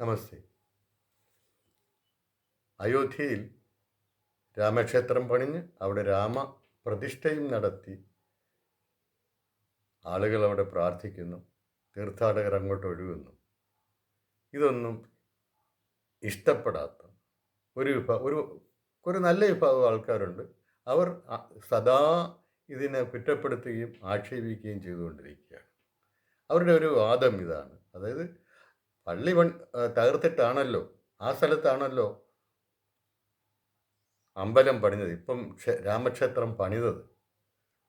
നമസ്തേ. അയോധ്യയിൽ രാമക്ഷേത്രം പണിഞ്ഞ് അവിടെ രാമ പ്രതിഷ്ഠയും നടത്തി ആളുകൾ അവിടെ പ്രാർത്ഥിക്കുന്നു. തീർത്ഥാടകർ അങ്ങോട്ട് ഒഴുകുന്നു. ഇതൊന്നും ഇഷ്ടപ്പെടാത്ത ഒരു വിഭാഗം ഒരു ഒരു നല്ല വിഭാഗം ആൾക്കാരുണ്ട്. അവർ സദാ ഇതിനെ കുറ്റപ്പെടുത്തുകയും ആക്ഷേപിക്കുകയും ചെയ്തുകൊണ്ടിരിക്കുകയാണ്. അവരുടെ ഒരു വാദം ഇതാണ്. അതായത് പള്ളി പൺ തകർത്തിട്ടാണല്ലോ ആ സ്ഥലത്താണല്ലോ അമ്പലം പണിഞ്ഞത് ഇപ്പം രാമക്ഷേത്രം പണിതത്.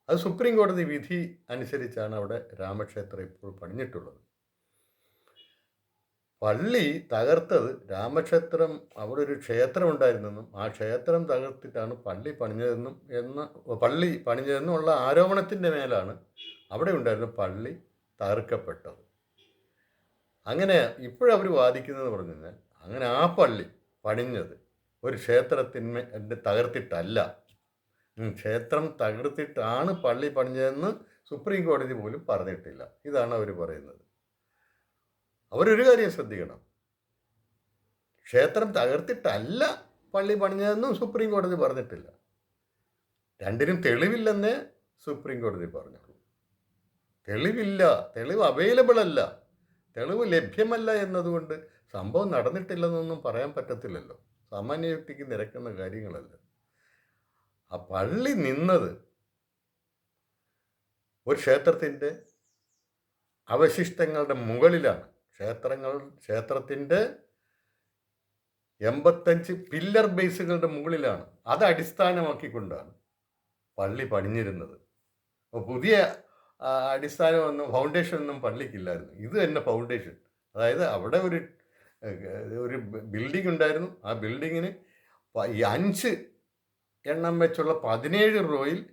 അത് സുപ്രീം കോടതി വിധി അനുസരിച്ചാണ് അവിടെ രാമക്ഷേത്രം ഇപ്പോൾ പണിഞ്ഞിട്ടുള്ളത്. പള്ളി തകർത്തത് രാമക്ഷേത്രം അവിടെ ഒരു ക്ഷേത്രം ഉണ്ടായിരുന്നെന്നും ആ ക്ഷേത്രം തകർത്തിട്ടാണ് പള്ളി പണിഞ്ഞതെന്നും എന്ന പള്ളി പണിഞ്ഞതെന്നും ഉള്ള ആരോപണത്തിന്റെ മേലാണ് അവിടെ ഉണ്ടായിരുന്ന പള്ളി തകർക്കപ്പെട്ടത്. അങ്ങനെ ഇപ്പോഴവർ വാദിക്കുന്നത് പറഞ്ഞു കഴിഞ്ഞാൽ അങ്ങനെ ആ പള്ളി പണിഞ്ഞത് ഒരു ക്ഷേത്രത്തിന്മേ തകർത്തിട്ടല്ല. ക്ഷേത്രം തകർത്തിട്ടാണ് പള്ളി പണിഞ്ഞതെന്ന് സുപ്രീം കോടതി പോലും പറഞ്ഞിട്ടില്ല. ഇതാണ് അവർ പറയുന്നത്. അവരൊരു കാര്യം ശ്രദ്ധിക്കണം. ക്ഷേത്രം തകർത്തിട്ടല്ല പള്ളി പണിഞ്ഞതെന്നും സുപ്രീം കോടതി പറഞ്ഞിട്ടില്ല. രണ്ടിനും തെളിവില്ലെന്നേ സുപ്രീം കോടതി പറഞ്ഞുള്ളൂ തെളിവില്ല തെളിവ് അവൈലബിൾ അല്ല. തെളിവ് ലഭ്യമല്ല എന്നതുകൊണ്ട് സംഭവം നടന്നിട്ടില്ലെന്നൊന്നും പറയാൻ പറ്റത്തില്ലല്ലോ. സാമാന്യ വ്യക്തിക്ക് നിരക്കുന്ന കാര്യങ്ങളല്ല. ആ പള്ളി നിന്നത് ഒരു ക്ഷേത്രത്തിന്റെ അവശിഷ്ടങ്ങളുടെ മുകളിലാണ്. ക്ഷേത്രങ്ങൾ ക്ഷേത്രത്തിന്റെ എൺപത്തഞ്ച് പില്ലർ ബേസുകളുടെ മുകളിലാണ്. അത് അടിസ്ഥാനമാക്കിക്കൊണ്ടാണ് പള്ളി പണിഞ്ഞിരുന്നത്. അപ്പോൾ പുതിയ അടിസ്ഥാനമൊന്നും ഫൗണ്ടേഷൻ ഒന്നും പള്ളിക്കില്ലായിരുന്നു. ഇത് തന്നെ ഫൗണ്ടേഷൻ. അതായത് അവിടെ ഒരു ഒരു ബിൽഡിംഗ് ഉണ്ടായിരുന്നു ആ ബിൽഡിങ്ങിന് ഈ അഞ്ച് എണ്ണം വെച്ചുള്ള പതിനേഴ് റോയിൽ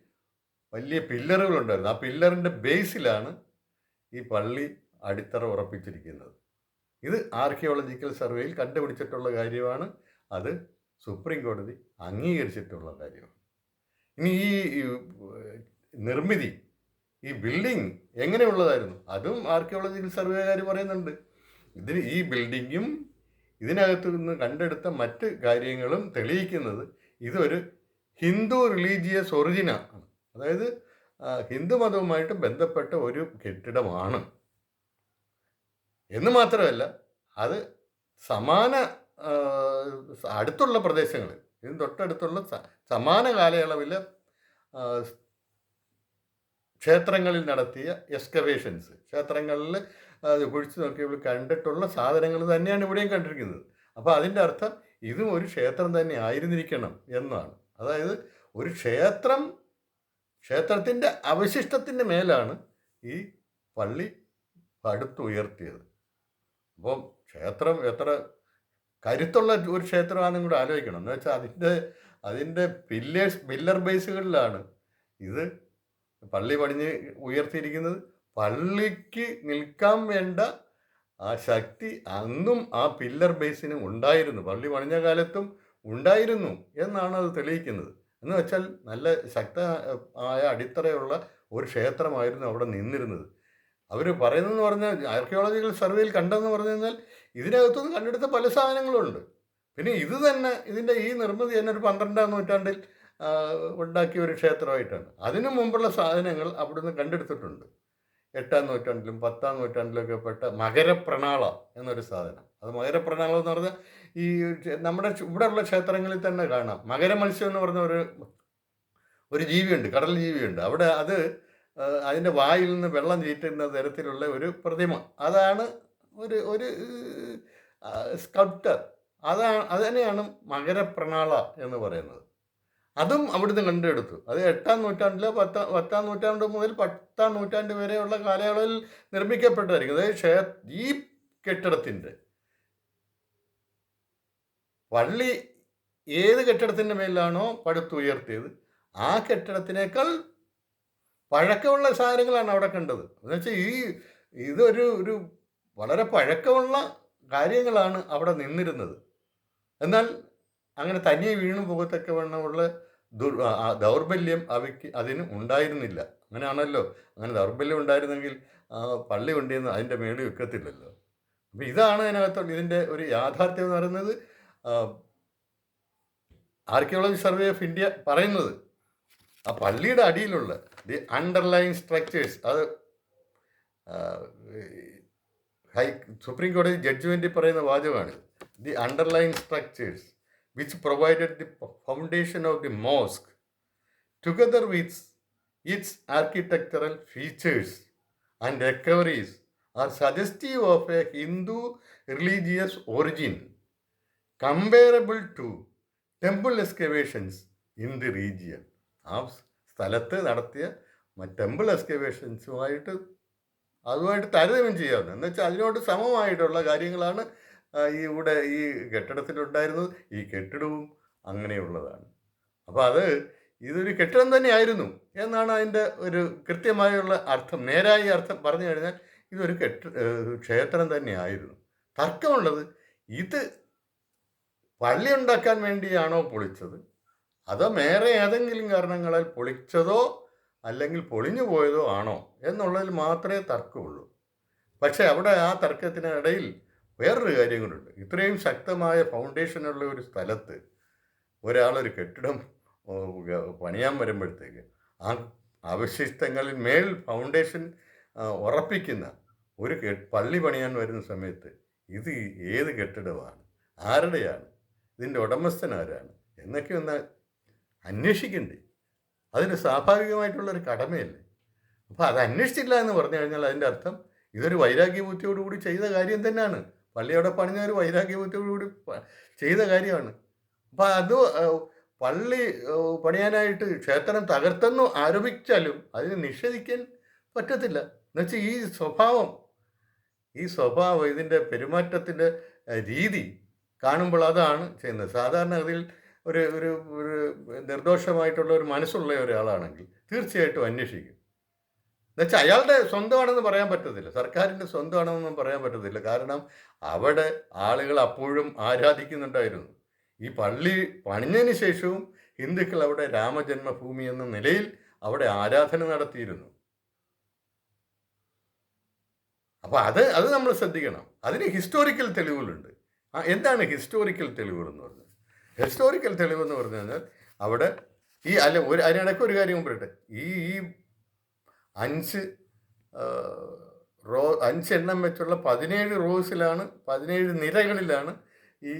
വലിയ പില്ലറുകൾ ഉണ്ടായിരുന്നു ആ പില്ലറിന്റെ ബേസിലാണ് ഈ പള്ളി അടിത്തറ ഉറപ്പിച്ചിരിക്കുന്നത്. ഇത് ആർക്കിയോളജിക്കൽ സർവേയിൽ കണ്ടുപിടിച്ചിട്ടുള്ള കാര്യമാണ്. അത് സുപ്രീം കോടതി അംഗീകരിച്ചിട്ടുള്ള കാര്യമാണ്. ഇനി ഈ, നിർമ്മിതി ഈ ബിൽഡിംഗ് എങ്ങനെയുള്ളതായിരുന്നു? അതും ആർക്കിയോളജിക്കൽ സർവേകാർ പറയുന്നുണ്ട്. ഇതിന് ഈ ബിൽഡിങ്ങും ഇതിനകത്തു നിന്ന് കണ്ടെടുത്ത മറ്റ് കാര്യങ്ങളും തെളിയിക്കുന്നത് ഇതൊരു ഹിന്ദു റിലീജിയസ് ഒറിജിനാണ് അതായത് ഹിന്ദു മതവുമായിട്ട് ബന്ധപ്പെട്ട ഒരു കെട്ടിടമാണ്. എന്ന് മാത്രമല്ല അത് സമാന അടുത്തുള്ള പ്രദേശങ്ങളിൽ ഇതിന് തൊട്ടടുത്തുള്ള സമാന കാലയളവിൽ ക്ഷേത്രങ്ങളിൽ നടത്തിയ എക്സ്കവേഷൻസ് ക്ഷേത്രങ്ങളിൽ കുഴിച്ചു നോക്കിയപ്പോൾ കണ്ടിട്ടുള്ള സാധനങ്ങൾ തന്നെയാണ് ഇവിടെയും കണ്ടിരിക്കുന്നത്. അപ്പോൾ അതിന്റെ അർത്ഥം ഇതും ഒരു ക്ഷേത്രം തന്നെ ആയിരുന്നിരിക്കണം എന്നാണ്. അതായത് ഒരു ക്ഷേത്രം ക്ഷേത്രത്തിന്റെ അവശിഷ്ടത്തിന്റെ മേലാണ് ഈ പള്ളി പടുത്തുയർത്തിയത് അപ്പം ക്ഷേത്രം എത്ര കരുത്തുള്ള ഒരു ക്ഷേത്രമാണെന്നും കൂടെ ആലോചിക്കണം. എന്ന് വെച്ചാൽ അതിന്റെ അതിന്റെ പില്ലേഴ്സ് പില്ലർ ബേസുകളിലാണ് ഇത് പള്ളി പടിഞ്ഞ് ഉയർത്തിയിരിക്കുന്നത് പള്ളിക്ക് നിൽക്കാൻ വേണ്ട ആ ശക്തി അന്നും ആ പില്ലർ ബേസിന് ഉണ്ടായിരുന്നു. പള്ളി പണിഞ്ഞ കാലത്തും ഉണ്ടായിരുന്നു എന്നാണ് അത് തെളിയിക്കുന്നത്. എന്ന് വെച്ചാൽ നല്ല ശക്ത ആയ അടിത്തറയുള്ള ഒരു ക്ഷേത്രമായിരുന്നു അവിടെ നിന്നിരുന്നത്. അവർ പറയുന്നതെന്ന് പറഞ്ഞാൽ ആർക്കിയോളജിക്കൽ സർവേയിൽ കണ്ടെന്ന് പറഞ്ഞു കഴിഞ്ഞാൽ ഇതിനകത്തുനിന്ന് കണ്ടെടുത്ത പല സാധനങ്ങളുണ്ട്. പിന്നെ ഇത് തന്നെ ഇതിന്റെ ഈ നിർമ്മിതി തന്നെ ഒരു പന്ത്രണ്ടാം നൂറ്റാണ്ടിൽ ഉണ്ടാക്കിയ ഒരു ക്ഷേത്രമായിട്ടാണ്. അതിനു മുമ്പുള്ള സാധനങ്ങൾ അവിടുന്ന് കണ്ടെടുത്തിട്ടുണ്ട്. എട്ടാം നൂറ്റാണ്ടിലും പത്താം നൂറ്റാണ്ടിലൊക്കെ പെട്ട മകരപ്രണാള എന്നൊരു സാധനം. അത് മകരപ്രണാളം എന്ന് പറഞ്ഞാൽ ഈ നമ്മുടെ ഇവിടെ ഇവിടെയുള്ള ക്ഷേത്രങ്ങളിൽ തന്നെ കാണാം. മകരമത്സ്യം എന്ന് പറഞ്ഞ ഒരു ഒരു ജീവിയുണ്ട് കടൽ ജീവിയുണ്ട്. അവിടെ അത് അതിന്റെ വായിൽ നിന്ന് വെള്ളം ചീറ്റുന്ന തരത്തിലുള്ള ഒരു പ്രതിമ. അതാണ് ഒരു ഒരു സ്കൾപ്റ്റർ അതാണ് അത് തന്നെയാണ് മകരപ്രണാള എന്ന് പറയുന്നത്. അതും അവിടുന്ന് കണ്ടെടുത്തു. അത് എട്ടാം നൂറ്റാണ്ടിലെ പത്താം പത്താം നൂറ്റാണ്ട് മുതൽ പത്താം നൂറ്റാണ്ട് വരെയുള്ള കാലയളവിൽ നിർമ്മിക്കപ്പെട്ടതായിരിക്കും അതായത് ക്ഷേ ഈ കെട്ടിടത്തിന്റെ. പള്ളി ഏത് കെട്ടിടത്തിന്റെ മേലാണോ പടുത്തുയർത്തിയത് ആ കെട്ടിടത്തിനേക്കാൾ പഴക്കമുള്ള സാധനങ്ങളാണ് അവിടെ കണ്ടത്. എന്നുവെച്ചാൽ ഈ ഇതൊരു ഒരു വളരെ പഴക്കമുള്ള കാര്യങ്ങളാണ് അവിടെ നിന്നിരുന്നത്. എന്നാൽ അങ്ങനെ തനിയെ വീണു പോകത്തക്ക വണ്ണമുള്ള ദുർ ദൗർബല്യം അവയ്ക്ക് അതിന് ഉണ്ടായിരുന്നില്ല. അങ്ങനെയാണല്ലോ. അങ്ങനെ ദൗർബല്യം ഉണ്ടായിരുന്നെങ്കിൽ പള്ളി കൊണ്ടുവന്ന് അതിന്റെ മേളിൽ വെക്കത്തില്ലല്ലോ. അപ്പം ഇതാണ് അതിനകത്തുള്ള ഇതിന്റെ ഒരു യാഥാർത്ഥ്യം എന്ന് പറയുന്നത്. ആർക്കിയോളജി സർവേ ഓഫ് ഇന്ത്യ പറയുന്നത് ആ പള്ളിയുടെ അടിയിലുള്ള ദി അണ്ടർലൈൻ സ്ട്രക്ചേഴ്സ് അത് ഹൈ സുപ്രീം കോടതി ജഡ്ജ്മെന്റിൽ പറയുന്ന വാചകമാണ്. The underline structures which provided the foundation of the mosque together with its architectural features and recoveries are suggestive of a Hindu religious origin comparable to temple excavations in the region ആ സ്ഥലത്ത് നടത്തിയ temple എക്സ്കവേഷൻസുമായിട്ട് അതുമായിട്ട് താരതമ്യം ചെയ്യാവുന്നത് എന്ന് വെച്ചാൽ അതിനോട് സമമായിട്ടുള്ള കാര്യങ്ങളാണ് ഈ ഇവിടെ ഈ കെട്ടിടത്തിലുണ്ടായിരുന്നത് ഈ കെട്ടിടവും അങ്ങനെയുള്ളതാണ്. അപ്പോൾ അത് ഇതൊരു കെട്ടിടം തന്നെയായിരുന്നു എന്നാണ് അതിന്റെ ഒരു കൃത്യമായുള്ള അർത്ഥം. നേരായ അർത്ഥം പറഞ്ഞു കഴിഞ്ഞാൽ ഇതൊരു കെട്ടി ക്ഷേത്രം തന്നെയായിരുന്നു. തർക്കമുള്ളത് ഇത് പള്ളി ഉണ്ടാക്കാൻ വേണ്ടിയാണോ പൊളിച്ചത്? അതോ വേറെ ഏതെങ്കിലും കാരണങ്ങളാൽ പൊളിച്ചതോ അല്ലെങ്കിൽ പൊളിഞ്ഞു പോയതോ ആണോ എന്നുള്ളതിൽ മാത്രമേ തർക്കമുള്ളൂ. പക്ഷേ അവിടെ ആ തർക്കത്തിനിടയിൽ വേറൊരു കാര്യം കൂടെ ഇത്രയും ശക്തമായ ഫൗണ്ടേഷനുള്ള ഒരു സ്ഥലത്ത് ഒരാളൊരു കെട്ടിടം പണിയാൻ വരുമ്പോഴത്തേക്ക് ആ അവശിഷ്ടങ്ങളിൽ മേൽ ഫൗണ്ടേഷൻ ഉറപ്പിക്കുന്ന ഒരു പള്ളി പണിയാൻ വരുന്ന സമയത്ത് ഇത് ഏത് കെട്ടിടമാണ്? ആരുടെയാണ്? ഇതിന്റെ ഉടമസ്ഥൻ ആരാണ് എന്നൊക്കെ ഒന്ന് അന്വേഷിക്കണ്ടേ? അതിന് സ്വാഭാവികമായിട്ടുള്ളൊരു കടമയല്ലേ? അപ്പോൾ അത് അന്വേഷിച്ചില്ല എന്ന് പറഞ്ഞു കഴിഞ്ഞാൽ അതിന്റെ അർത്ഥം ഇതൊരു വൈരാഗ്യബുദ്ധിയോടുകൂടി ചെയ്ത കാര്യം തന്നെയാണ്. പള്ളി അവിടെ പണിഞ്ഞ ഒരു വൈരാഗ്യബുദ്ധിയോടുകൂടി പ- ചെയ്ത കാര്യമാണ്. അപ്പോൾ അത് പള്ളി പണിയാനായിട്ട് ക്ഷേത്രം തകർത്തെന്ന് ആരോപിച്ചാലും അതിന് നിഷേധിക്കാൻ പറ്റത്തില്ല. എന്നുവെച്ചാൽ ഈ സ്വഭാവം ഈ സ്വഭാവം ഇതിന്റെ പെരുമാറ്റത്തിന്റെ രീതി കാണുമ്പോൾ അതാണ് ചെയ്യുന്നത്. സാധാരണഗതിയിൽ ഒരു ഒരു നിർദോഷമായിട്ടുള്ള ഒരു മനസ്സുള്ള ഒരാളാണെങ്കിൽ തീർച്ചയായിട്ടും അന്വേഷിക്കും. എന്നുവെച്ചാൽ അയാളുടെ സ്വന്തമാണെന്ന് പറയാൻ പറ്റത്തില്ല. സർക്കാരിന്റെ സ്വന്തമാണെന്നൊന്നും പറയാൻ പറ്റത്തില്ല. കാരണം അവിടെ ആളുകൾ അപ്പോഴും ആരാധിക്കുന്നുണ്ടായിരുന്നു. ഈ പള്ളി പണിഞ്ഞതിന് ശേഷവും ഹിന്ദുക്കൾ അവിടെ രാമജന്മഭൂമി എന്ന നിലയിൽ അവിടെ ആരാധന നടത്തിയിരുന്നു. അപ്പോൾ അത് അത് നമ്മൾ ശ്രദ്ധിക്കണം. അതിന് ഹിസ്റ്റോറിക്കൽ തെളിവുകളുണ്ട്. ആ എന്താണ് ഹിസ്റ്റോറിക്കൽ തെളിവുകൾ എന്ന് പറഞ്ഞത് ഹിസ്റ്റോറിക്കൽ തെളിവ് എന്ന് പറഞ്ഞു കഴിഞ്ഞാൽ അവിടെ ഈ അല്ല ഒരു അതിനിടയ്ക്ക് ഒരു കാര്യം പറയട്ടെ. ഈ ഈ അഞ്ച് റോ അഞ്ച് എണ്ണം വെച്ചുള്ള പതിനേഴ് റോസിലാണ് പതിനേഴ് നിരകളിലാണ് ഈ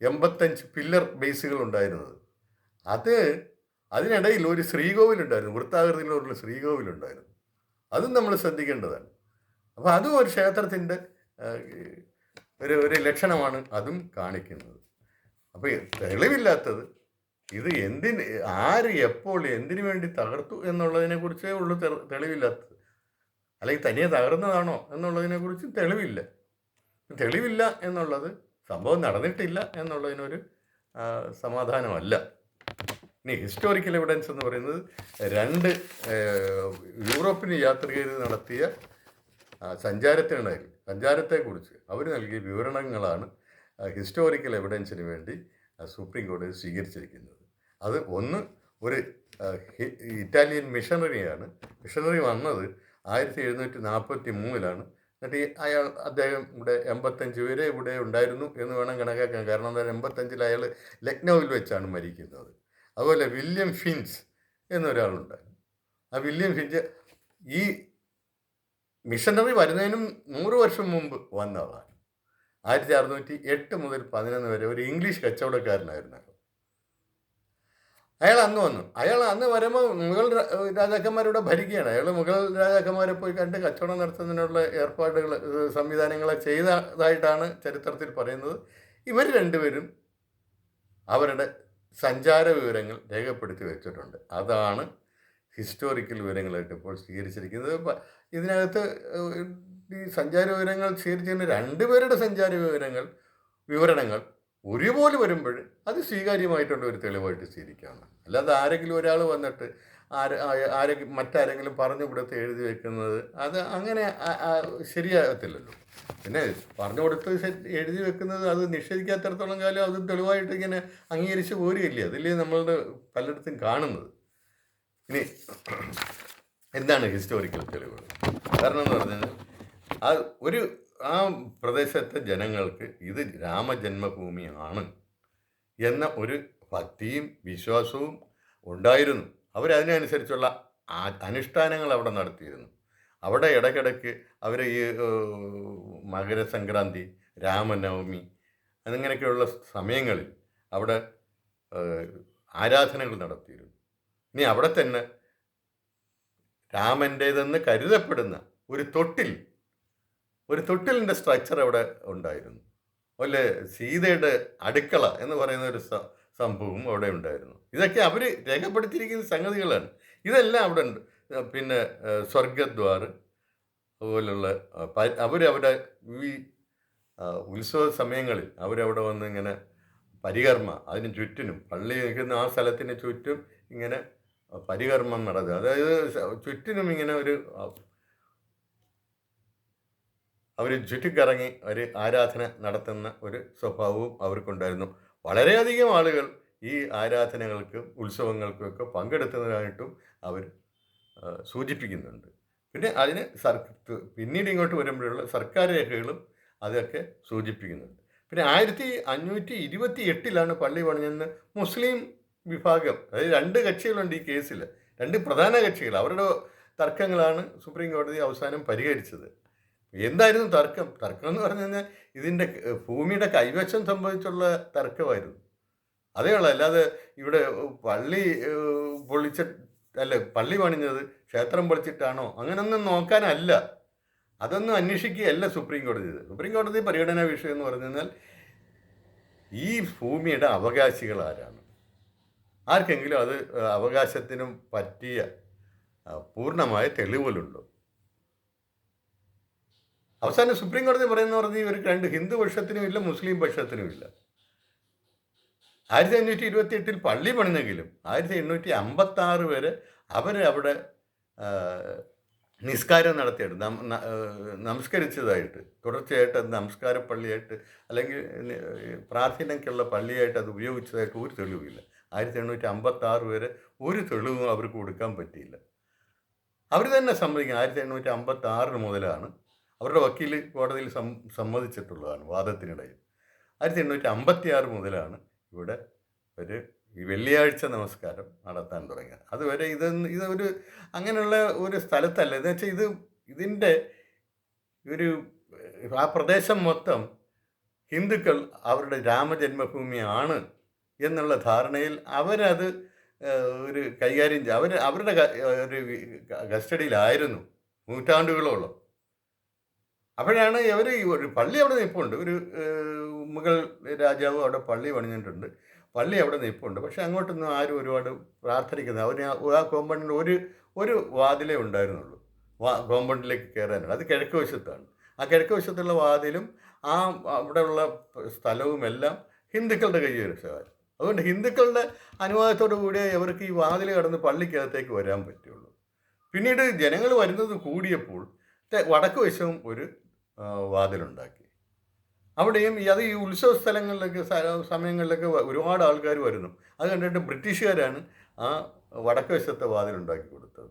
എൺപത്തഞ്ച് പില്ലർ ബേസുകൾ ഉണ്ടായിരുന്നത് അത് അതിനിടയിൽ ഒരു ശ്രീകോവിലുണ്ടായിരുന്നു വൃത്താകൃതിയിലുള്ള ശ്രീകോവിലുണ്ടായിരുന്നു. അതും നമ്മൾ ശ്രദ്ധിക്കേണ്ടതാണ്. അപ്പോൾ അതും ഒരു ക്ഷേത്രത്തിന്റെ ഒരു ഒരു ലക്ഷണമാണ് അതും കാണിക്കുന്നത്. അപ്പോൾ തെളിവില്ലാത്തത് ഇത് എന്തിന് ആര് എപ്പോൾ എന്തിനു വേണ്ടി തകർത്തു എന്നുള്ളതിനെ കുറിച്ചേ ഉള്ളൂ തെളി- തെളിവില്ലാത്തത് അല്ലെങ്കിൽ തനിയെ തകർന്നതാണോ എന്നുള്ളതിനെ കുറിച്ച് തെളിവില്ല. തെളിവില്ല എന്നുള്ളത് സംഭവം നടന്നിട്ടില്ല എന്നുള്ളതിനൊരു സമാധാനമല്ല. ഇനി ഹിസ്റ്റോറിക്കൽ എവിഡൻസ് എന്ന് പറയുന്നത് രണ്ട് യൂറോപ്പിന് യാത്രികർ നടത്തിയ സഞ്ചാരത്തിനിടയിൽ സഞ്ചാരത്തെക്കുറിച്ച് അവർ നൽകിയ വിവരണങ്ങളാണ് ഹിസ്റ്റോറിക്കൽ എവിഡൻസിന് വേണ്ടി സുപ്രീം കോടതി സ്വീകരിച്ചിരിക്കുന്നത്. അത് ഒന്ന് ഒരു ഇറ്റാലിയൻ മിഷണറിയാണ് മിഷണറി വന്നത് ആയിരത്തി എഴുന്നൂറ്റി നാൽപ്പത്തി മൂന്നിലാണ് എന്നിട്ട് ഈ അയാൾ അദ്ദേഹം ഇവിടെ എൺപത്തഞ്ച് പേരെ ഇവിടെ ഉണ്ടായിരുന്നു എന്ന് വേണം കണക്കാക്കാൻ. കാരണം എന്താ? എൺപത്തഞ്ചിൽ അയാൾ ലക്നൌവിൽ വെച്ചാണ് മരിക്കുന്നത്. അതുപോലെ വില്യം ഫിൻസ് എന്നൊരാളുണ്ടായിരുന്നു. ആ വില്യം ഫിൻസ് ഈ മിഷണറി വരുന്നതിനും നൂറ് വർഷം മുമ്പ് വന്നതാണ്. ആയിരത്തി അറുന്നൂറ്റി എട്ട് മുതൽ പതിനൊന്ന് വരെ ഒരു ഇംഗ്ലീഷ് കച്ചവടക്കാരനായിരുന്നു അയാൾ അന്ന് വന്നു. അയാൾ അന്ന് വരുമ്പോൾ മുഗൾ രാജാക്കന്മാരോട് ഭരിക്കുകയാണ്. അയാൾ മുഗൾ രാജാക്കന്മാരെ പോയി കണ്ട് കച്ചവടം നടത്തുന്നതിനുള്ള ഏർപ്പാടുകൾ സംവിധാനങ്ങൾ ചെയ്തതായിട്ടാണ് ചരിത്രത്തിൽ പറയുന്നത്. ഇവർ രണ്ടുപേരും അവരുടെ സഞ്ചാര വിവരങ്ങൾ രേഖപ്പെടുത്തി വെച്ചിട്ടുണ്ട്. അതാണ് ഹിസ്റ്റോറിക്കൽ വിവരങ്ങളായിട്ട് ഇപ്പോൾ സ്വീകരിച്ചിരിക്കുന്നത്. ഇതിനകത്ത് ഈ സഞ്ചാര വിവരങ്ങൾ സ്വീകരിച്ചിരുന്ന രണ്ടുപേരുടെ സഞ്ചാര വിവരങ്ങൾ വിവരണങ്ങൾ ഒരുപോലെ വരുമ്പോൾ അത് സ്വീകാര്യമായിട്ടുള്ള ഒരു തെളിവായിട്ട് സ്വീകരിക്കുകയാണ് അല്ലാതെ ആരെങ്കിലും ഒരാൾ വന്നിട്ട് ആര് ആരെ മറ്റാരെങ്കിലും പറഞ്ഞു കൊടുത്ത് എഴുതി വെക്കുന്നത് അത് അങ്ങനെ ശരിയാകത്തില്ലല്ലോ. പിന്നെ പറഞ്ഞു കൊടുത്ത് എഴുതി വെക്കുന്നത് അത് നിഷേധിക്കാത്തടത്തോളം കാലം അത് തെളിവായിട്ട് ഇങ്ങനെ അംഗീകരിച്ച് പോരുകയില്ലേ? അതില്ലേ നമ്മളുടെ പലയിടത്തും കാണുന്നത്. ഇനി എന്താണ് ഹിസ്റ്റോറിക്കൽ തെളിവുകൾ? കാരണം എന്ന് പറഞ്ഞാൽ ആ ഒരു ആ പ്രദേശത്തെ ജനങ്ങൾക്ക് ഇത് രാമജന്മഭൂമിയാണ് എന്ന ഒരു ഭക്തിയും വിശ്വാസവും ഉണ്ടായിരുന്നു. അവരതിനനുസരിച്ചുള്ള അനുഷ്ഠാനങ്ങൾ അവിടെ നടത്തിയിരുന്നു. അവിടെ ഇടയ്ക്കിടയ്ക്ക് അവർ ഈ മകരസംക്രാന്തി രാമനവമി അങ്ങനെയൊക്കെയുള്ള സമയങ്ങളിൽ അവിടെ ആരാധനകൾ നടത്തിയിരുന്നു. ഇനി അവിടെ തന്നെ രാമന്റേതെന്ന് കരുതപ്പെടുന്ന ഒരു തൊട്ടിൽ ഒരു തൊട്ടിലിന്റെ സ്ട്രക്ചർ അവിടെ ഉണ്ടായിരുന്നു. അതുപോലെ സീതയുടെ അടുക്കള എന്ന് പറയുന്ന ഒരു സംഭവവും സംഭവം അവിടെ ഉണ്ടായിരുന്നു. ഇതൊക്കെ അവർ രേഖപ്പെടുത്തിയിരിക്കുന്ന സംഗതികളാണ്. ഇതെല്ലാം അവിടെ ഉണ്ട്. പിന്നെ സ്വർഗദ്വാർ അതുപോലുള്ള അവരവിടെ ഈ ഉത്സവ സമയങ്ങളിൽ അവരവിടെ വന്ന് ഇങ്ങനെ പരികർമ്മ അതിന് ചുറ്റിനും പള്ളി നിൽക്കുന്ന ആ സ്ഥലത്തിന് ചുറ്റും ഇങ്ങനെ പരികർമ്മം നടത്തുക. അതായത് ചുറ്റിനും ഇങ്ങനെ ഒരു അവർ ചുറ്റിക്കറങ്ങി ഒരു ആരാധന നടത്തുന്ന ഒരു സ്വഭാവവും അവർക്കുണ്ടായിരുന്നു. വളരെയധികം ആളുകൾ ഈ ആരാധനകൾക്കും ഉത്സവങ്ങൾക്കൊക്കെ പങ്കെടുത്തതായിട്ടും അവർ സൂചിപ്പിക്കുന്നുണ്ട്. പിന്നെ അതിന് സർ പിന്നീട് ഇങ്ങോട്ട് വരുമ്പോഴുള്ള സർക്കാർ രേഖകളും അതൊക്കെ സൂചിപ്പിക്കുന്നുണ്ട്. പിന്നെ ആയിരത്തി അഞ്ഞൂറ്റി ഇരുപത്തി എട്ടിലാണ് പള്ളി പണിഞ്ഞെന്ന് മുസ്ലിം വിഭാഗം അതായത് രണ്ട് കക്ഷികളുണ്ട് ഈ കേസിൽ രണ്ട് പ്രധാന കക്ഷികൾ അവരുടെ തർക്കങ്ങളാണ് സുപ്രീം കോടതി അവസാനം പരിഹരിച്ചത്. എന്തായിരുന്നു തർക്കം? തർക്കം എന്ന് പറഞ്ഞു കഴിഞ്ഞാൽ ഇതിന്റെ ഭൂമിയുടെ കൈവശം സംബന്ധിച്ചുള്ള തർക്കമായിരുന്നു. അതേ ഉള്ളൂ. അല്ലാതെ ഇവിടെ പള്ളി പൊളിച്ച അല്ല പള്ളി പണിഞ്ഞത് ക്ഷേത്രം പൊളിച്ചിട്ടാണോ? അങ്ങനൊന്നും നോക്കാനല്ല. അതൊന്നും അന്വേഷിക്കുകയല്ല സുപ്രീം കോടതി. സുപ്രീം കോടതി പരിഗണനാ വിഷയം എന്ന് പറഞ്ഞു കഴിഞ്ഞാൽ ഈ ഭൂമിയുടെ അവകാശികൾ ആരാണ്? ആർക്കെങ്കിലും അത് അവകാശത്തിനും പറ്റിയ പൂർണമായ തെളിവുകളുണ്ടോ? അവസാനം സുപ്രീം കോടതി പറയുന്ന പറഞ്ഞ് ഇവർക്ക് രണ്ട് ഹിന്ദു പക്ഷത്തിനും ഇല്ല മുസ്ലിം പക്ഷത്തിനും ഇല്ല. ആയിരത്തി അഞ്ഞൂറ്റി ഇരുപത്തി എട്ടിൽ പള്ളി പണിഞ്ഞെങ്കിലും ആയിരത്തി എണ്ണൂറ്റി അമ്പത്തി ആറ് വരെ അവർ അവിടെ നിസ്കാരം നടത്തിയിട്ട് നമസ്കരിച്ചതായിട്ട് തുടർച്ചയായിട്ട് അത് നമസ്കാര പള്ളിയായിട്ട് അല്ലെങ്കിൽ പ്രാർത്ഥനയ്ക്കുള്ള പള്ളിയായിട്ട് അത് ഉപയോഗിച്ചതായിട്ട് ഒരു തെളിവില്ല ആയിരത്തി എണ്ണൂറ്റി അമ്പത്തി ആറ് വരെ ഒരു തെളിവും അവർക്ക് കൊടുക്കാൻ പറ്റിയില്ല. അവർ തന്നെ സമ്മതിക്കും ആയിരത്തി എണ്ണൂറ്റി അമ്പത്തി ആറിന് മുതലാണ് അവരുടെ വക്കീൽ കോടതിയിൽ സമ്മതിച്ചിട്ടുള്ളതാണ് വാദത്തിനിടയിൽ. ആയിരത്തി എണ്ണൂറ്റി അമ്പത്തി ആറ് മുതലാണ് ഇവിടെ ഒരു ഈ വെള്ളിയാഴ്ച നമസ്കാരം നടത്താൻ തുടങ്ങിയത്. അതുവരെ ഇത് ഇതൊരു അങ്ങനെയുള്ള ഒരു സ്ഥലത്തല്ല. എന്ന് വെച്ചാൽ ഇത് ഇതിന്റെ ഒരു ആ പ്രദേശം മൊത്തം ഹിന്ദുക്കൾ അവരുടെ രാമജന്മഭൂമിയാണ് എന്നുള്ള ധാരണയിൽ അവരത് ഒരു കൈകാര്യം അവർ അവരുടെ ഒരു കസ്റ്റഡിയിലായിരുന്നു നൂറ്റാണ്ടുകളോളം. അപ്പോഴാണ് ഇവർ ഒരു പള്ളി അവിടെ നിൽപ്പുണ്ട് ഒരു മുഗൾ രാജാവ് അവിടെ പള്ളി പണിഞ്ഞിട്ടുണ്ട്. പള്ളി അവിടെ നിൽപ്പുണ്ട് പക്ഷെ അങ്ങോട്ടൊന്നും ആരും ഒരുപാട് പ്രാർത്ഥിക്കുന്നത് അവർ ആ കോമ്പൗണ്ടിന്റെ ഒരു ഒരു വാതിലേ ഉണ്ടായിരുന്നുള്ളൂ. വാ കോമ്പൗണ്ടിലേക്ക് കയറാനുള്ളൂ അത് കിഴക്ക് വശത്താണ്. ആ കിഴക്ക് വശത്തുള്ള വാതിലും ആ അവിടെയുള്ള സ്ഥലവും എല്ലാം ഹിന്ദുക്കളുടെ കൈവശമായിരുന്നു അതുകൊണ്ട് ഹിന്ദുക്കളുടെ അനുവാദത്തോടു കൂടിയേ ഇവർക്ക് ഈ വാതിൽ കടന്ന് പള്ളിക്കകത്തേക്ക് വരാൻ പറ്റുള്ളൂ. പിന്നീട് ജനങ്ങൾ വരുന്നത് കൂടിയപ്പോൾ വടക്ക് വശവും ഒരു വാതിലുണ്ടാക്കി. അവിടെയും അത് ഈ ഉത്സവ സ്ഥലങ്ങളിലൊക്കെ സമയങ്ങളിലൊക്കെ ഒരുപാട് ആൾക്കാർ വരുന്നു. അത് കണ്ടിട്ട് ബ്രിട്ടീഷുകാരാണ് ആ വടക്ക് വശത്തെ വാതിലുണ്ടാക്കി കൊടുത്തത്.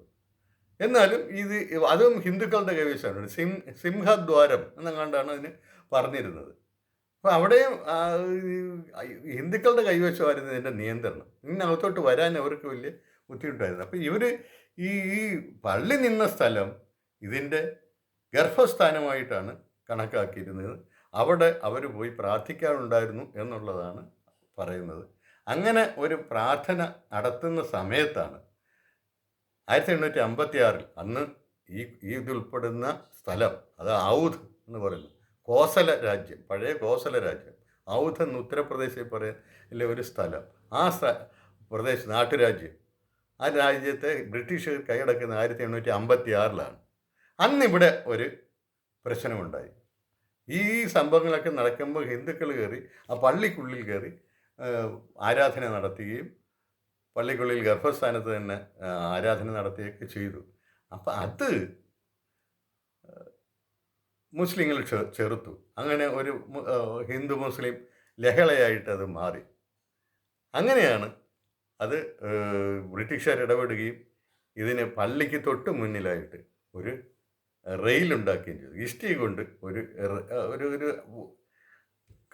എന്നാലും ഇത് അതും ഹിന്ദുക്കളുടെ കൈവശമാണ്. സിം സിംഹദ്വാരം എന്നങ്ങാണ്ടാണ് അതിന് പറഞ്ഞിരുന്നത്. അപ്പോൾ അവിടെയും ഹിന്ദുക്കളുടെ കൈവശമായിരുന്നു ഇതിന്റെ നിയന്ത്രണം. ഇന്നകത്തോട്ട് വരാൻ അവർക്ക് വലിയ ബുദ്ധിമുട്ടായിരുന്നു. അപ്പോൾ ഇവർ ഈ ഈ പള്ളി നിന്ന സ്ഥലം ഇതിന്റെ ഗർഭസ്ഥാനമായിട്ടാണ് കണക്കാക്കിയിരുന്നത്. അവിടെ അവർ പോയി പ്രാർത്ഥിക്കാറുണ്ടായിരുന്നു എന്നുള്ളതാണ് പറയുന്നത്. അങ്ങനെ ഒരു പ്രാർത്ഥന നടത്തുന്ന സമയത്താണ് ആയിരത്തി എണ്ണൂറ്റി അമ്പത്തി ആറിൽ അന്ന് ഈ ഇതുൾപ്പെടുന്ന സ്ഥലം അത് ഔധ് എന്ന് പറയുന്നു കോസല രാജ്യം പഴയ കോസല രാജ്യം ഔധ് എന്ന് ഉത്തർപ്രദേശിൽ പറയുന്ന ഒരു സ്ഥലം. ആ സ്ഥ പ്രദേശ് നാട്ടുരാജ്യം. ആ രാജ്യത്തെ ബ്രിട്ടീഷുകാർ കൈയടക്കുന്ന ആയിരത്തി എണ്ണൂറ്റി അമ്പത്തി ആറിലാണ് അന്നിവിടെ ഒരു പ്രശ്നമുണ്ടായി. ഈ സംഭവങ്ങളൊക്കെ നടക്കുമ്പോൾ ഹിന്ദുക്കൾ കയറി ആ പള്ളിക്കുള്ളിൽ കയറി ആരാധന നടത്തുകയും പള്ളിക്കുള്ളിൽ ഗർഭസ്ഥാനത്ത് തന്നെ ആരാധന നടത്തുകയൊക്കെ ചെയ്തു. അപ്പം അത് മുസ്ലിങ്ങൾ ചെറുത്തു. അങ്ങനെ ഒരു ഹിന്ദു മുസ്ലിം ലഹളയായിട്ട് അത് മാറി. അങ്ങനെയാണ് അത് ബ്രിട്ടീഷുകാർ ഇടപെടുകയും ഇതിന് പള്ളിക്ക് തൊട്ട് മുന്നിലായിട്ട് ഒരു റെയിൽ ഉണ്ടാക്കുകയും ചെയ്തു. ഇഷ്ടി കൊണ്ട് ഒരു ഒരു ഒരു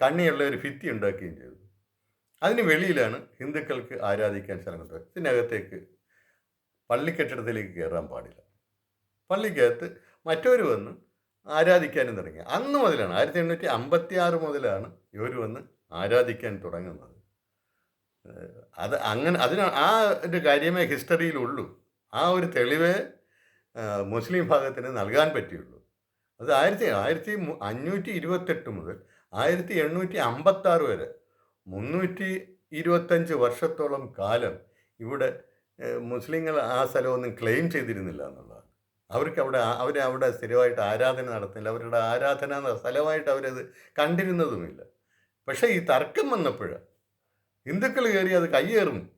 കണ്ണിയുള്ള ഒരു ഭിത്തി ഉണ്ടാക്കുകയും ചെയ്തു. അതിന് വെളിയിലാണ് ഹിന്ദുക്കൾക്ക് ആരാധിക്കാൻ സ്ഥലം കൊടുത്തത് ഇതിനകത്തേക്ക് പള്ളിക്കെട്ടിടത്തിലേക്ക് കയറാൻ പാടില്ല. പള്ളിക്കകത്ത് മറ്റൊരു വന്ന് ആരാധിക്കാനും തുടങ്ങി. അന്ന് മുതലാണ് ആയിരത്തി എണ്ണൂറ്റി അമ്പത്തി ആറ് മുതലാണ് ഇവർ വന്ന് ആരാധിക്കാൻ തുടങ്ങുന്നത്. അത് അങ്ങനെ അതിന് ആ ഒരു കാര്യമേ ഹിസ്റ്ററിയിലുള്ളൂ. ആ ഒരു തെളിവേ മുസ്ലിം ഭാഗത്തിന് നൽകാൻ പറ്റിയുള്ളൂ. അത് ആയിരത്തി ആയിരത്തി അഞ്ഞൂറ്റി ഇരുപത്തെട്ട് മുതൽ ആയിരത്തി എണ്ണൂറ്റി അമ്പത്താറ് വരെ. മുന്നൂറ്റി ഇരുപത്തഞ്ച് വർഷത്തോളം കാലം ഇവിടെ മുസ്ലിങ്ങൾ ആ സ്ഥലമൊന്നും ക്ലെയിം ചെയ്തിരുന്നില്ല എന്നുള്ളതാണ്. അവർക്ക് അവിടെ അവർ അവിടെ സ്ഥിരമായിട്ട് ആരാധന നടത്തുന്നില്ല. അവരുടെ ആരാധന സ്ഥലമായിട്ട് അവരത് കണ്ടിരുന്നതുമില്ല. പക്ഷേ ഈ തർക്കം വന്നപ്പോൾ ഹിന്ദുക്കൾ കയറി അത് കയ്യേറും.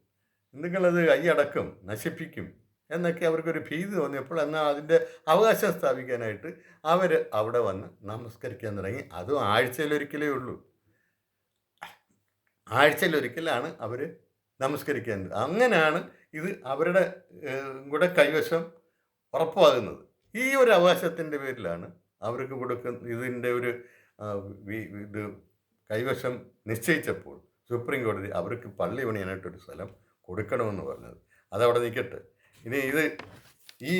ഹിന്ദുക്കൾ അത് കൈയടക്കും നശിപ്പിക്കും. എന്നൊക്കെ അവർക്കൊരു ഭീതി തോന്നിയപ്പോൾ എന്നാൽ അതിന്റെ അവകാശം സ്ഥാപിക്കാനായിട്ട് അവർ അവിടെ വന്ന് നമസ്കരിക്കാൻ തുടങ്ങി. അതും ആഴ്ചയിലൊരിക്കലേ ഉള്ളൂ. ആഴ്ചയിലൊരിക്കലാണ് അവർ നമസ്കരിക്കേണ്ടത്. അങ്ങനെയാണ് ഇത് അവരുടെ കൂടെ കൈവശം ഉറപ്പാകുന്നത്. ഈ ഒരു അവകാശത്തിന്റെ പേരിലാണ് അവർക്ക് കൊടുക്കുന്ന ഇതിന്റെ ഒരു ഇത് കൈവശം നിശ്ചയിച്ചപ്പോൾ സുപ്രീം കോടതി അവർക്ക് പള്ളി പണിയാനായിട്ടൊരു സ്ഥലം കൊടുക്കണമെന്ന് പറഞ്ഞത്. അതവിടെ നിൽക്കട്ടെ. ഇനി ഇത് ഈ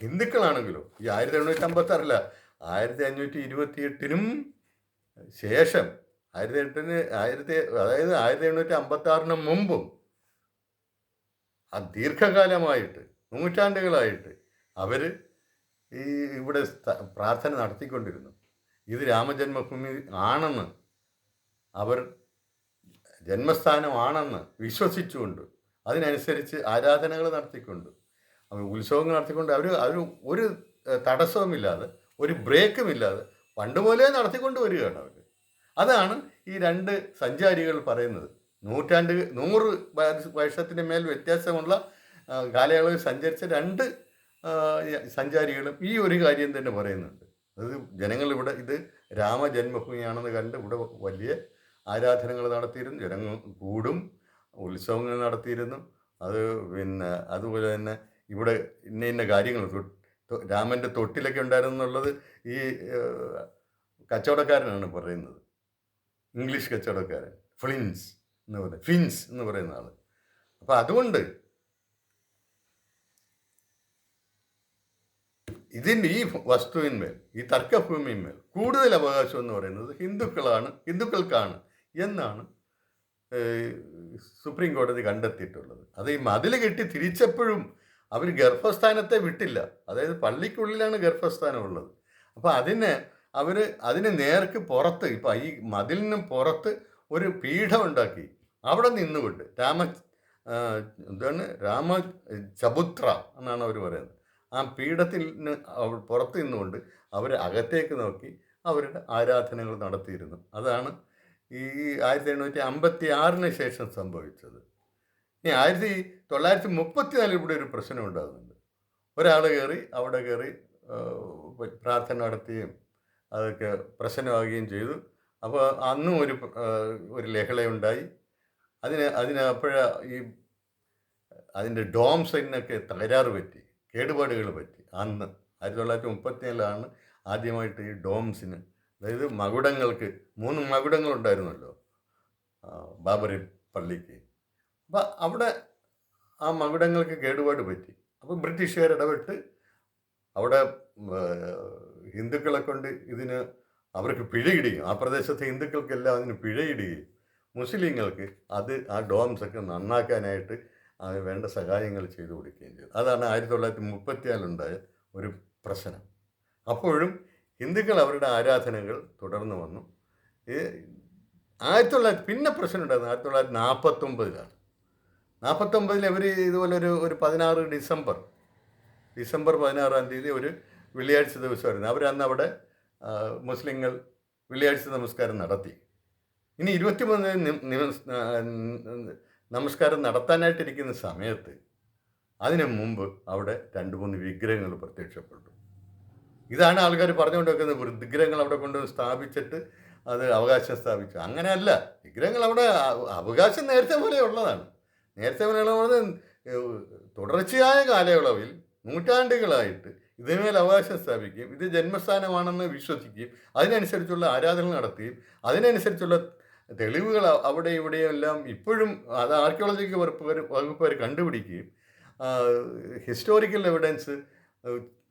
ഹിന്ദുക്കളാണെങ്കിലും ഈ ആയിരത്തി എണ്ണൂറ്റി അമ്പത്തി ആറില്ല ആയിരത്തി അഞ്ഞൂറ്റി ഇരുപത്തി എട്ടിനും ശേഷം ആയിരത്തി എട്ടിന് ആയിരത്തി അതായത് ആയിരത്തി എണ്ണൂറ്റി അമ്പത്തി ആറിന് മുമ്പും ആ ദീർഘകാലമായിട്ട് നൂറ്റാണ്ടുകളായിട്ട് അവർ ഈ ഇവിടെ പ്രാർത്ഥന നടത്തിക്കൊണ്ടിരുന്നു. ഇത് രാമജന്മഭൂമി ആണെന്ന് അവർ ജന്മസ്ഥാനമാണെന്ന് വിശ്വസിച്ചുകൊണ്ട് അതിനനുസരിച്ച് ആരാധനകൾ നടത്തിക്കൊണ്ട് ഉത്സവങ്ങൾ നടത്തിക്കൊണ്ട് അവർ അവർ ഒരു തടസ്സവുമില്ലാതെ ഒരു ബ്രേക്കുമില്ലാതെ പണ്ട് മുതലേ നടത്തിക്കൊണ്ട് വരികയാണ് അവർ അതാണ് ഈ രണ്ട് സഞ്ചാരികൾ പറയുന്നത്. നൂറ്റാണ്ട് നൂറ് വർഷത്തിന് മേൽ വ്യത്യാസമുള്ള കാലയളവിൽ സഞ്ചരിച്ച രണ്ട് സഞ്ചാരികളും ഈ ഒരു കാര്യം തന്നെ പറയുന്നുണ്ട്. അത് ജനങ്ങൾ ഇവിടെ ഇത് രാമജന്മഭൂമിയാണെന്ന് കണ്ട് ഇവിടെ വലിയ ആരാധനകൾ നടത്തിയിരുന്നു. ജനങ്ങൾ കൂടും. ഉത്സവങ്ങൾ നടത്തിയിരുന്നു. അത് പിന്നെ അതുപോലെ തന്നെ ഇവിടെ ഇന്ന ഇന്ന കാര്യങ്ങൾ രാമന്റെ തൊട്ടിലൊക്കെ ഉണ്ടായിരുന്നു എന്നുള്ളത് ഈ കച്ചവടക്കാരനാണ് പറയുന്നത്. ഇംഗ്ലീഷ് കച്ചവടക്കാരൻ. ഫ്ലിൻസ് എന്ന് പറയുന്നത് ഫിൻസ് എന്ന് പറയുന്ന ആൾ അപ്പോൾ അതുകൊണ്ട് ഇതിന്റെ ഈ വസ്തുവിന്മേൽ ഈ തർക്കഭൂമിന്മേൽ കൂടുതൽ അവകാശം എന്ന് പറയുന്നത് ഹിന്ദുക്കളാണ് ഹിന്ദുക്കൾക്കാണ് എന്നാണ് സുപ്രീം കോടതി കണ്ടെത്തിയിട്ടുള്ളത്. അത് ഈ മതിൽ കെട്ടി തിരിച്ചപ്പോഴും അവർ ഗർഭസ്ഥാനത്തെ വിട്ടില്ല. അതായത് പള്ളിക്കുള്ളിലാണ് ഗർഭസ്ഥാനം ഉള്ളത്. അപ്പോൾ അതിന് അവർ അതിന് നേർക്ക് പുറത്ത് ഇപ്പം ഈ മതിലിനും പുറത്ത് ഒരു പീഠം ഉണ്ടാക്കി. അവിടെ നിന്നുകൊണ്ട് രാമ എന്താണ് രാമ ചബുത്ര എന്നാണ് അവർ പറയുന്നത്. ആ പീഠത്തിൽ നിന്ന് അവ- പുറത്ത് നിന്നുകൊണ്ട് അവർ അകത്തേക്ക് നോക്കി അവരുടെ ആരാധനകൾ നടത്തിയിരുന്നു. അതാണ് ഈ ആയിരത്തി എണ്ണൂറ്റി അമ്പത്തി ആറിന് ശേഷം സംഭവിച്ചത്. ഇനി ആയിരത്തി തൊള്ളായിരത്തി മുപ്പത്തി നാലിൽ ഇവിടെ ഒരു പ്രശ്നം ഉണ്ടാകുന്നുണ്ട്. ഒരാൾ കയറി അവിടെ കയറി പ്രാർത്ഥന നടത്തുകയും അതൊക്കെ പ്രശ്നമാകുകയും ചെയ്തു. അപ്പോൾ അന്നും ഒരു ഒരു ലഹളയുണ്ടായി. അതിന് അതിന് അപ്പോഴ ഈ അതിന്റെ ഡോംസ് എന്നൊക്കെ തകരാറ് പറ്റി കേടുപാടുകൾ പറ്റി. അന്ന് ആയിരത്തി തൊള്ളായിരത്തി മുപ്പത്തിനാലിലാണ് ആദ്യമായിട്ട് ഈ ഡോംസിന് അതായത് മകുടങ്ങൾക്ക് മൂന്ന് മകുടങ്ങളുണ്ടായിരുന്നല്ലോ ബാബറി പള്ളിക്ക്. അപ്പം അവിടെ ആ മകുടങ്ങൾക്ക് കേടുപാട് പറ്റി. അപ്പോൾ ബ്രിട്ടീഷുകാർ ഇടപെട്ട് അവിടെ ഹിന്ദുക്കളെ കൊണ്ട് ഇതിന് അവർക്ക് പിഴയിടുകയും ആ പ്രദേശത്തെ ഹിന്ദുക്കൾക്കെല്ലാം അതിന് പിഴയിടുകയും മുസ്ലിങ്ങൾക്ക് അത് ആ ഡോംസൊക്കെ നന്നാക്കാനായിട്ട് വേണ്ട സഹായങ്ങൾ ചെയ്തു കൊടുക്കുകയും ചെയ്തു. അതാണ് ആയിരത്തി തൊള്ളായിരത്തി മുപ്പത്തിനാലുണ്ടായ ഒരു പ്രശ്നം. അപ്പോഴും ഹിന്ദുക്കൾ അവരുടെ ആരാധനകൾ തുടർന്ന് വന്നു. ആയിരത്തി തൊള്ളായിരത്തി പിന്നെ പ്രശ്നം ഉണ്ടായിരുന്നു. ആയിരത്തി തൊള്ളായിരത്തി നാൽപ്പത്തൊമ്പതിലാണ്. നാൽപ്പത്തൊമ്പതിൽ അവർ ഇതുപോലെ ഒരു ഒരു പതിനാറ് ഡിസംബർ ഡിസംബർ പതിനാറാം തീയതി ഒരു വെള്ളിയാഴ്ച ദിവസമായിരുന്നു. അവരന്ന് അവിടെ മുസ്ലിങ്ങൾ വെള്ളിയാഴ്ച നമസ്കാരം നടത്തി. ഇനി ഇരുപത്തിമൂന്ന് നമസ്കാരം നടത്താനായിട്ടിരിക്കുന്ന സമയത്ത് അതിനു മുമ്പ് അവിടെ രണ്ട് മൂന്ന് വിഗ്രഹങ്ങൾ പ്രത്യക്ഷപ്പെട്ടു. ഇതാണ് ആൾക്കാർ പറഞ്ഞുകൊണ്ട് വെക്കുന്നത് വിഗ്രഹങ്ങൾ അവിടെ കൊണ്ട് സ്ഥാപിച്ചിട്ട് അത് അവകാശം സ്ഥാപിച്ചു. അങ്ങനെയല്ല. വിഗ്രഹങ്ങൾ അവിടെ അവകാശം നേരത്തെ പോലെ ഉള്ളതാണ്. നേരത്തെ പോലെ ഉള്ളത് തുടർച്ചയായ കാലയളവിൽ നൂറ്റാണ്ടുകളായിട്ട് ഇതിന്മേൽ അവകാശം സ്ഥാപിക്കുകയും ഇത് ജന്മസ്ഥാനമാണെന്ന് വിശ്വസിക്കുകയും അതിനനുസരിച്ചുള്ള ആരാധന നടത്തുകയും അതിനനുസരിച്ചുള്ള തെളിവുകൾ അവിടെ ഇവിടെയും എല്ലാം ഇപ്പോഴും അത് ആർക്കിയോളജിക്കൽ വകുപ്പ് വകുപ്പുകാർ കണ്ടുപിടിക്കുകയും ഹിസ്റ്റോറിക്കൽ എവിഡൻസ്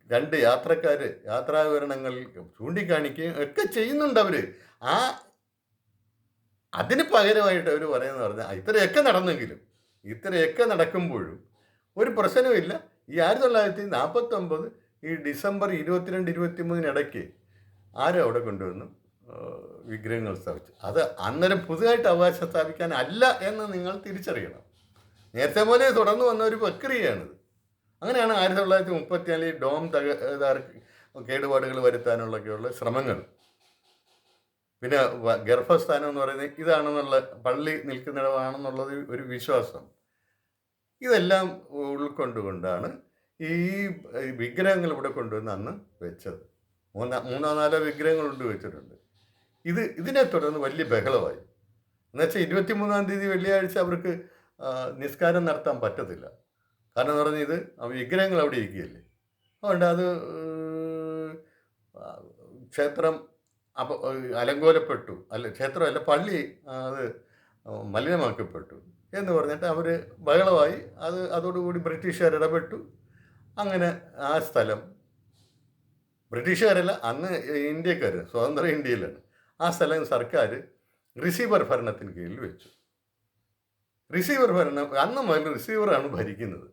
രണ്ട് യാത്രക്കാർ യാത്രാവിവരണങ്ങൾ ചൂണ്ടിക്കാണിക്കുകയും ഒക്കെ ചെയ്യുന്നുണ്ട് അവർ. ആ അതിന് പകരമായിട്ട് അവർ പറയുന്നത് പറഞ്ഞാൽ ഇത്രയൊക്കെ നടന്നെങ്കിലും ഇത്രയൊക്കെ നടക്കുമ്പോഴും ഒരു പ്രശ്നവുമില്ല ഈ ആയിരത്തി തൊള്ളായിരത്തി നാൽപ്പത്തൊമ്പത് ഈ ഡിസംബർ ഇരുപത്തിരണ്ട് ഇരുപത്തി മൂന്നിനിടയ്ക്ക് ആരും അവിടെ കൊണ്ടുവന്നു വിഗ്രഹങ്ങൾ സ്ഥാപിച്ചു. അത് അന്നേരം പുതുതായിട്ട് അവകാശം സ്ഥാപിക്കാൻ അല്ല എന്ന് നിങ്ങൾ തിരിച്ചറിയണം. നേരത്തെ പോലെ തുടർന്നു വന്ന ഒരു പ്രക്രിയയാണിത്. അങ്ങനെയാണ് ആയിരത്തി തൊള്ളായിരത്തി മുപ്പത്തിനാലിൽ ഡോം തക തകർക്ക് കേടുപാടുകൾ വരുത്താനുള്ളൊക്കെയുള്ള ശ്രമങ്ങൾ. പിന്നെ ഗർഭസ്ഥാനം എന്ന് പറയുന്നത് ഇതാണെന്നുള്ള പള്ളി നിൽക്കുന്നിടമാണെന്നുള്ളത് ഒരു വിശ്വാസം. ഇതെല്ലാം ഉൾക്കൊണ്ടുകൊണ്ടാണ് ഈ വിഗ്രഹങ്ങൾ ഇവിടെ കൊണ്ടുവന്ന് അന്ന് വെച്ചത്. മൂന്നാ മൂന്നോ നാലോ വിഗ്രഹങ്ങൾ കൊണ്ട് വെച്ചിട്ടുണ്ട്. ഇത് ഇതിനെ തുടർന്ന് വലിയ ബഹളമായി. എന്നുവെച്ചാൽ ഇരുപത്തി മൂന്നാം തീയതി വെള്ളിയാഴ്ച അവർക്ക് നിസ്കാരം നടത്താൻ പറ്റത്തില്ല. കാരണം എന്ന് പറഞ്ഞാൽ ഇത് വിഗ്രഹങ്ങൾ അവിടെ ഇരിക്കുകയല്ലേ? അതുകൊണ്ട് അത് ക്ഷേത്രം അപ്പോൾ അലങ്കോലപ്പെട്ടു. അല്ല ക്ഷേത്രമല്ല പള്ളി അത് മലിനമാക്കപ്പെട്ടു എന്ന് പറഞ്ഞിട്ട് അവർ ബഹളമായി. അത് അതോടുകൂടി ബ്രിട്ടീഷുകാർ ഇടപെട്ടു അങ്ങനെ ആ സ്ഥലം ബ്രിട്ടീഷുകാരല്ല അന്ന് ഇന്ത്യക്കാർ സ്വതന്ത്ര ഇന്ത്യയിലാണ്. ആ സ്ഥലം സർക്കാർ റിസീവർ ഭരണത്തിന് കീഴിൽ വെച്ചു. റിസീവർ ഭരണം അന്ന് മുതൽ റിസീവറാണ് ഭരിക്കുന്നത്.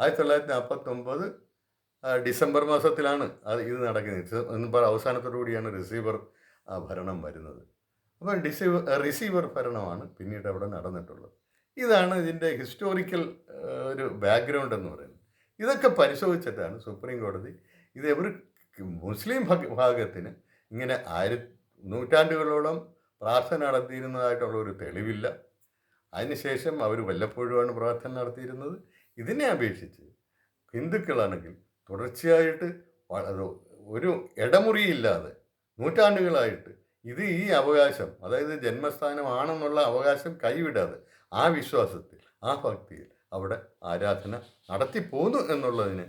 ആയിരത്തി തൊള്ളായിരത്തി നാൽപ്പത്തൊമ്പത് ഡിസംബർ മാസത്തിലാണ് അത് ഇത് നടക്കുന്നത്. എന്ന് അവസാനത്തോടു കൂടിയാണ് റിസീവർ ഭരണം വരുന്നത്. അപ്പോൾ ഡിസീവർ റിസീവർ ഭരണമാണ് പിന്നീട് അവിടെ നടന്നിട്ടുള്ളത്. ഇതാണ് ഇതിന്റെ ഹിസ്റ്റോറിക്കൽ ഒരു ബാക്ക്ഗ്രൗണ്ട് എന്ന് പറയുന്നത്. ഇതൊക്കെ പരിശോധിച്ചിട്ടാണ് സുപ്രീം കോടതി ഇത് ഒരു മുസ്ലിം ഭഗ- ഭാഗത്തിന് ഇങ്ങനെ ആയിര നൂറ്റാണ്ടുകളോളം പ്രാർത്ഥന നടത്തിയിരുന്നതായിട്ടുള്ള ഒരു തെളിവില്ല. അതിനുശേഷം അവർ വല്ലപ്പോഴുമാണ് പ്രാർത്ഥന നടത്തിയിരുന്നത്. ഇതിനെ അപേക്ഷിച്ച് ഹിന്ദുക്കളാണെങ്കിൽ തുടർച്ചയായിട്ട് ഒരു ഇടമുറിയില്ലാതെ നൂറ്റാണ്ടുകളായിട്ട് ഇത് ഈ അവകാശം അതായത് ജന്മസ്ഥാനമാണെന്നുള്ള അവകാശം കൈവിടാതെ ആ വിശ്വാസത്തിൽ ആ ഭക്തിയിൽ അവിടെ ആരാധന നടത്തി പോന്നു എന്നുള്ളതിന്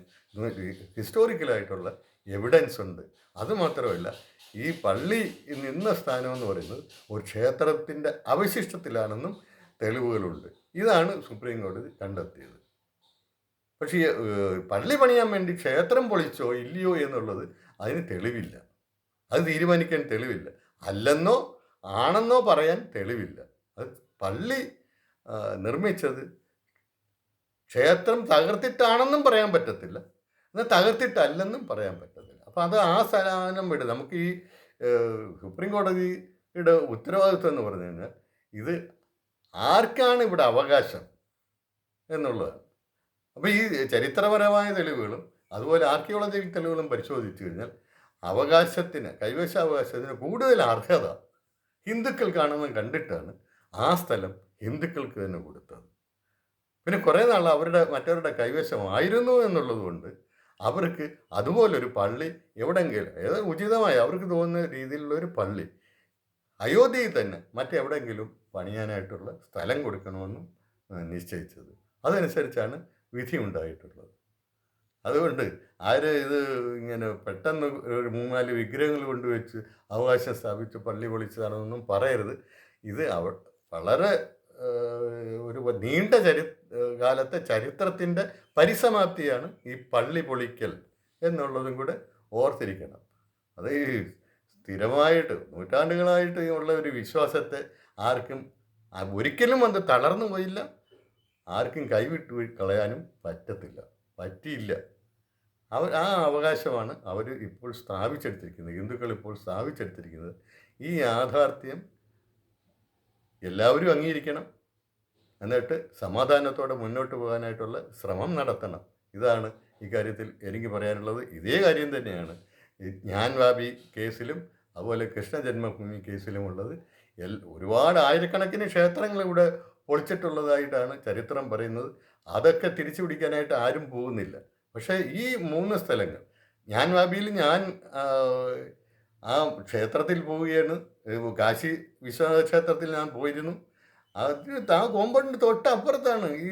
ഹിസ്റ്റോറിക്കലായിട്ടുള്ള എവിഡൻസ് ഉണ്ട്. അതുമാത്രമല്ല ഈ പള്ളി നിന്ന സ്ഥാനം എന്ന് പറയുന്നത് ഒരു ക്ഷേത്രത്തിന്റെ അവശിഷ്ടത്തിലാണെന്നും തെളിവുകളുണ്ട്. ഇതാണ് സുപ്രീം കോടതി കണ്ടെത്തിയത്. പക്ഷേ പള്ളി പണിയാൻ വേണ്ടി ക്ഷേത്രം പൊളിച്ചോ ഇല്ലയോ എന്നുള്ളത് അതിന് തെളിവില്ല. അത് തീരുമാനിക്കാൻ തെളിവില്ല. അല്ലെന്നോ ആണെന്നോ പറയാൻ തെളിവില്ല. അത് പള്ളി നിർമ്മിച്ചത് ക്ഷേത്രം തകർത്തിട്ടാണെന്നും പറയാൻ പറ്റത്തില്ല. എന്നാൽ തകർത്തിട്ടല്ലെന്നും പറയാൻ പറ്റത്തില്ല. അപ്പം അത് ആ സ്ഥലം വിട്. നമുക്ക് ഈ സുപ്രീം കോടതിയുടെ ഉത്തരവാദിത്വം എന്ന് പറഞ്ഞു കഴിഞ്ഞാൽ ഇത് ആർക്കാണ് ഇവിടെ അവകാശം എന്നുള്ളതാണ്. അപ്പോൾ ഈ ചരിത്രപരമായ തെളിവുകളും അതുപോലെ ആർക്കിയോളജിക്കൽ തെളിവുകളും പരിശോധിച്ചു കഴിഞ്ഞാൽ അവകാശത്തിന് കൈവശാവകാശത്തിന് കൂടുതൽ അർഹത ഹിന്ദുക്കൾക്കാണെന്ന് കണ്ടിട്ടാണ് ആ സ്ഥലം ഹിന്ദുക്കൾക്ക് തന്നെ കൊടുത്തത്. പിന്നെ കുറേ നാൾ അവരുടെ മറ്റവരുടെ കൈവശമായിരുന്നു എന്നുള്ളത് കൊണ്ട് അവർക്ക് അതുപോലൊരു പള്ളി എവിടെയെങ്കിലും ഏത് ഉചിതമായി അവർക്ക് തോന്നുന്ന രീതിയിലുള്ള ഒരു പള്ളി അയോധ്യയിൽ തന്നെ മറ്റെവിടെയെങ്കിലും പണിയാനായിട്ടുള്ള സ്ഥലം കൊടുക്കണമെന്നും നിശ്ചയിച്ചത്. അതനുസരിച്ചാണ് വിധി ഉണ്ടായിട്ടുള്ളത് അതുകൊണ്ട് ആര് ഇത് ഇങ്ങനെ പെട്ടെന്ന് ഒരു മൂന്നാൽ വിഗ്രഹങ്ങൾ കൊണ്ടുവച്ച് അവകാശം സ്ഥാപിച്ച് പള്ളി പൊളിച്ചതാണെന്നൊന്നും പറയരുത്. ഇത് അവ വളരെ ഒരു നീണ്ട ചരി കാലത്തെ ചരിത്രത്തിന്റെ പരിസമാപ്തിയാണ് ഈ പള്ളി പൊളിക്കൽ എന്നുള്ളതും കൂടെ ഓർത്തിരിക്കണം. അത് സ്ഥിരമായിട്ട് നൂറ്റാണ്ടുകളായിട്ട് ഉള്ള ഒരു വിശ്വാസത്തെ ആർക്കും ഒരിക്കലും അത് തളർന്നു പോയില്ല. ആർക്കും കൈവിട്ട് കളയാനും പറ്റത്തില്ല. പറ്റിയില്ല. അവർ ആ അവകാശമാണ് അവർ ഇപ്പോൾ സ്ഥാപിച്ചെടുത്തിരിക്കുന്നത്. ഹിന്ദുക്കൾ ഇപ്പോൾ സ്ഥാപിച്ചെടുത്തിരിക്കുന്നത്. ഈ യാഥാർത്ഥ്യം എല്ലാവരും അംഗീകരിക്കണം. എന്നിട്ട് സമാധാനത്തോടെ മുന്നോട്ട് പോകാനായിട്ടുള്ള ശ്രമം നടത്തണം. ഇതാണ് ഇക്കാര്യത്തിൽ എനിക്ക് പറയാനുള്ളത്. ഇതേ കാര്യം തന്നെയാണ്. ഞാൻ വാബി കേസിലും അതുപോലെ കൃഷ്ണ ജന്മഭൂമി കേസിലുമുള്ളത് എൽ ഒരുപാട് ആയിരക്കണക്കിന് ക്ഷേത്രങ്ങൾ ഇവിടെ പൊളിച്ചിട്ടുള്ളതായിട്ടാണ് ചരിത്രം പറയുന്നത്. അതൊക്കെ തിരിച്ചു പിടിക്കാനായിട്ട് ആരും പോകുന്നില്ല. പക്ഷേ ഈ മൂന്ന് സ്ഥലങ്ങൾ ഞാൻ വാബിയിൽ ഞാൻ ആ, ക്ഷേത്രത്തിൽ പോവുകയാണ്. കാശി വിശ്വനാഥ ക്ഷേത്രത്തിൽ ഞാൻ പോയിരുന്നു. അത് ആ കോമ്പൗണ്ടിന് തൊട്ടപ്പുറത്താണ് ഈ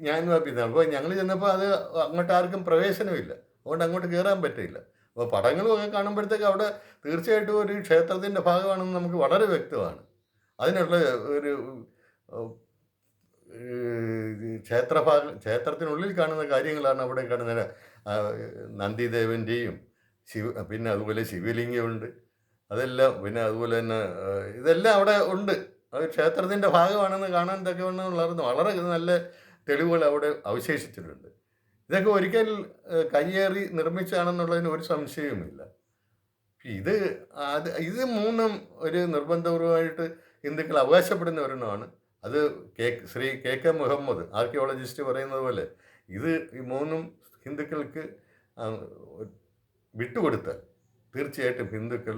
ഞാൻ വാബി അപ്പോൾ ഞങ്ങൾ ചെന്നപ്പോൾ അത് അങ്ങോട്ട് ആർക്കും പ്രവേശനമില്ല. അതുകൊണ്ട് അങ്ങോട്ട് കയറാൻ പറ്റില്ല അപ്പോൾ പടങ്ങളുമൊക്കെ കാണുമ്പോഴത്തേക്ക് അവിടെ തീർച്ചയായിട്ടും ഒരു ക്ഷേത്രത്തിന്റെ ഭാഗമാണെന്ന് നമുക്ക് വളരെ വ്യക്തമാണ്. അതിനുള്ള ഒരു ക്ഷേത്രഭാഗ ക്ഷേത്രത്തിനുള്ളിൽ കാണുന്ന കാര്യങ്ങളാണ് അവിടെ കാണുന്നത്. നന്ദിദേവന്റെയും ശിവ പിന്നെ അതുപോലെ ശിവലിംഗമുണ്ട്. അതെല്ലാം പിന്നെ അതുപോലെ തന്നെ ഇതെല്ലാം അവിടെ ഉണ്ട്. അത് ക്ഷേത്രത്തിന്റെ ഭാഗമാണെന്ന് കാണാൻ തക്കവണ്ണം വളരെ നല്ല തെളിവുകൾ അവിടെ അവശേഷിച്ചിട്ടുണ്ട്. ഇതൊക്കെ ഒരിക്കൽ കയ്യേറി നിർമ്മിച്ചാണെന്നുള്ളതിന് ഒരു സംശയവുമില്ല. ഇത് അത് ഇത് മൂന്നും ഒരു നിർബന്ധപൂർവമായിട്ട് ഹിന്ദുക്കൾ അവകാശപ്പെടുന്ന ഒരെണ്ണമാണ്. അത് K Sri K K Muhammad archaeologist പറയുന്നത് പോലെ ഇത് ഈ മൂന്നും ഹിന്ദുക്കൾക്ക് വിട്ടുകൊടുത്താൽ തീർച്ചയായിട്ടും ഹിന്ദുക്കൾ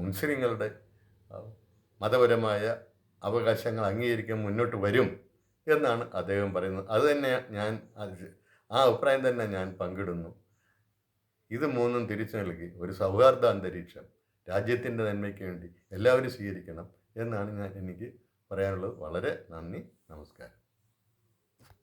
മുസ്ലിങ്ങളുടെ മതപരമായ അവകാശങ്ങൾ അംഗീകരിക്കാൻ മുന്നോട്ട് വരും എന്നാണ് അദ്ദേഹം പറയുന്നത്. അത് തന്നെ ഞാൻ ആ അഭിപ്രായം തന്നെ ഞാൻ പങ്കിടുന്നു. ഇത് മൂന്നും തിരിച്ചു നൽകി. ഒരു സൗഹാർദ്ദ അന്തരീക്ഷം രാജ്യത്തിന്റെ നന്മയ്ക്ക് വേണ്ടി എല്ലാവരും സ്വീകരിക്കണം എന്നാണ് ഞാൻ എനിക്ക് പറയാനുള്ളത് വളരെ നന്ദി നമസ്കാരം.